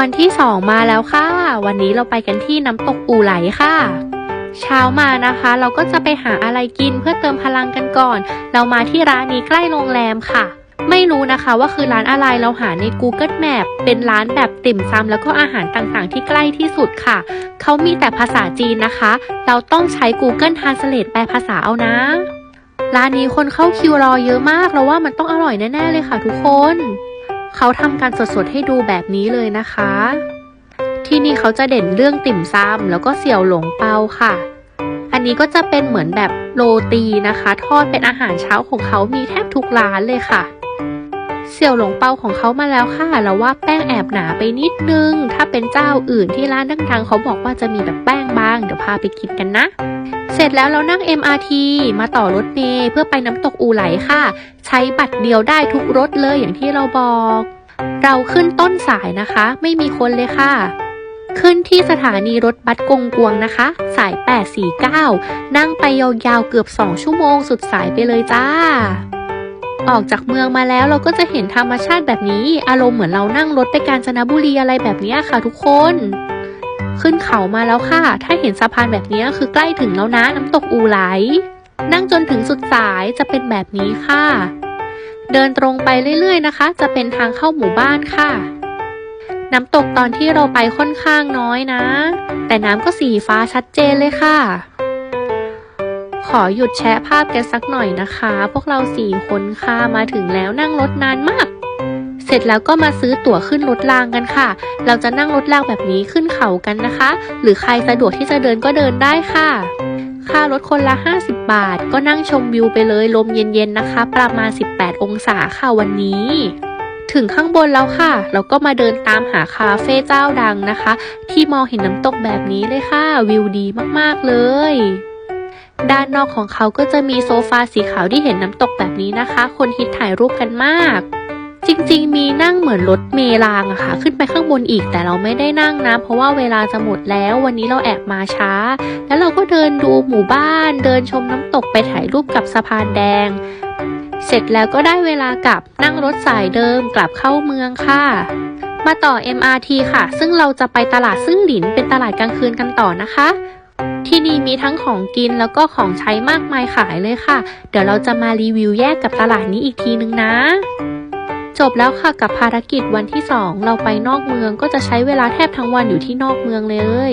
วันที่สองมาแล้วค่ะ วันนี้เราไปกันที่น้ำตกอูไหลค่ะ เช้ามานะคะ เราก็จะไปหาอะไรกินเพื่อเติมพลังกันก่อน เรามาที่ร้านนี้ใกล้โรงแรมค่ะ ไม่รู้นะคะว่าคือร้านอะไรเราหาใน Google Map เป็นร้านแบบติ่มซำแล้วก็อาหารต่างๆ ที่ใกล้ที่สุดค่ะ เขามีแต่ภาษาจีนนะคะ เราต้องใช้ Google Translate แปลภาษาเอานะ ร้านนี้คนเข้าคิวรอเยอะมากเราว่ามันต้องอร่อยแน่ๆเลยค่ะทุกคน เขาทำการสดๆให้ดูแบบนี้เลยนะคะ ที่นี่เขาจะเด่นเรื่องติ่มซำแล้วก็เสี่ยวหลงเปาค่ะ อันนี้ก็จะเป็นเหมือนแบบโรตีนะคะ ทอดเป็นอาหารเช้าของเขามีแทบทุกร้านเลยค่ะ เสี่ยวหลงเปาของเขามาแล้วค่ะเราว่าแป้งแอบหนาไปนิดนึง ถ้าเป็นเจ้าอื่นที่ร้านดังๆเขาบอกว่าจะมีแบบแป้งบาง เดี๋ยวพาไปกินกันนะ เสร็จแล้วเรานั่ง MRT มาต่อรถเมล์เพื่อไปน้ำตกอูไหลค่ะ ใช้บัตรเดียวได้ทุกรถเลยอย่างที่เราบอก เราขึ้นต้นสายนะคะ ไม่มีคนเลยค่ะ ขึ้นที่สถานีรถบัสกงกวงนะคะ สาย 849 นั่งไปยาวๆเกือบ 2 ชั่วโมงสุดสายไปเลยจ้า ออกจากเมืองมาแล้วเราก็จะเห็นธรรมชาติแบบนี้ อารมณ์เหมือนเรานั่งรถไปกาญจนบุรีอะไรแบบนี้ค่ะทุกคน ขึ้นเขามาแล้วค่ะ ถ้าเห็นสะพานแบบนี้คือใกล้ถึงแล้วนะน้ำตกอูไหล นั่งจนถึงสุดสายจะเป็นแบบนี้ค่ะ เดินตรงไปเรื่อยๆนะคะ จะเป็นทางเข้าหมู่บ้านค่ะ น้ำตกตอนที่เราไปค่อนข้างน้อยนะ แต่น้ำก็สีฟ้าชัดเจนเลยค่ะ ขอหยุดแชะภาพกันสักหน่อยนะคะ พวกเราสี่คนค่ะมาถึงแล้วนั่งรถนานมาก เสร็จแล้วก็มาซื้อตั๋วขึ้นรถรางกันค่ะ เราจะนั่งรถรางแบบนี้ขึ้นเขากันนะคะ หรือใครสะดวกที่จะเดินก็เดินได้ค่ะ ค่ารถคนละ 50 บาท ก็นั่งชมวิวไปเลยลมเย็นๆนะคะ ประมาณ 18 องศาค่ะวันนี้ถึงข้างบนแล้วค่ะ เราก็มาเดินตามหาคาเฟ่เจ้าดังนะคะ ที่มองเห็นน้ำตกแบบนี้เลยค่ะ วิวดีมากๆเลย ด้านนอกของเขาก็จะมีโซฟาสีขาวที่เห็นน้ำตกแบบนี้นะคะ คนฮิตถ่ายรูปกันมาก จริงๆ มีนั่งเหมือนรถเมลางอะค่ะ ขึ้นไปข้างบนอีกแต่เราไม่ได้นั่งนะ เพราะว่าเวลาจะหมดแล้ว วันนี้เราแอบมาช้า แล้วเราก็เดินดูหมู่บ้าน เดินชมน้ำตกไปถ่ายรูปกับสะพานแดง เสร็จแล้วก็ได้เวลากลับนั่งรถสายเดิมกลับเข้าเมืองค่ะมาต่อ MRT ค่ะ ซึ่งเราจะไปตลาดซึ่งหลิน เป็นตลาดกลางคืนกันต่อนะคะ ที่นี่มีทั้งของกินแล้วก็ของใช้มากมายขายเลยค่ะ เดี๋ยวเราจะมารีวิวแยกกับตลาดนี้อีกทีนึงนะ จบแล้วค่ะกับภารกิจวันที่ 2 เราไปนอกเมืองก็จะใช้เวลาแทบทั้งวันอยู่ที่นอกเมืองเลย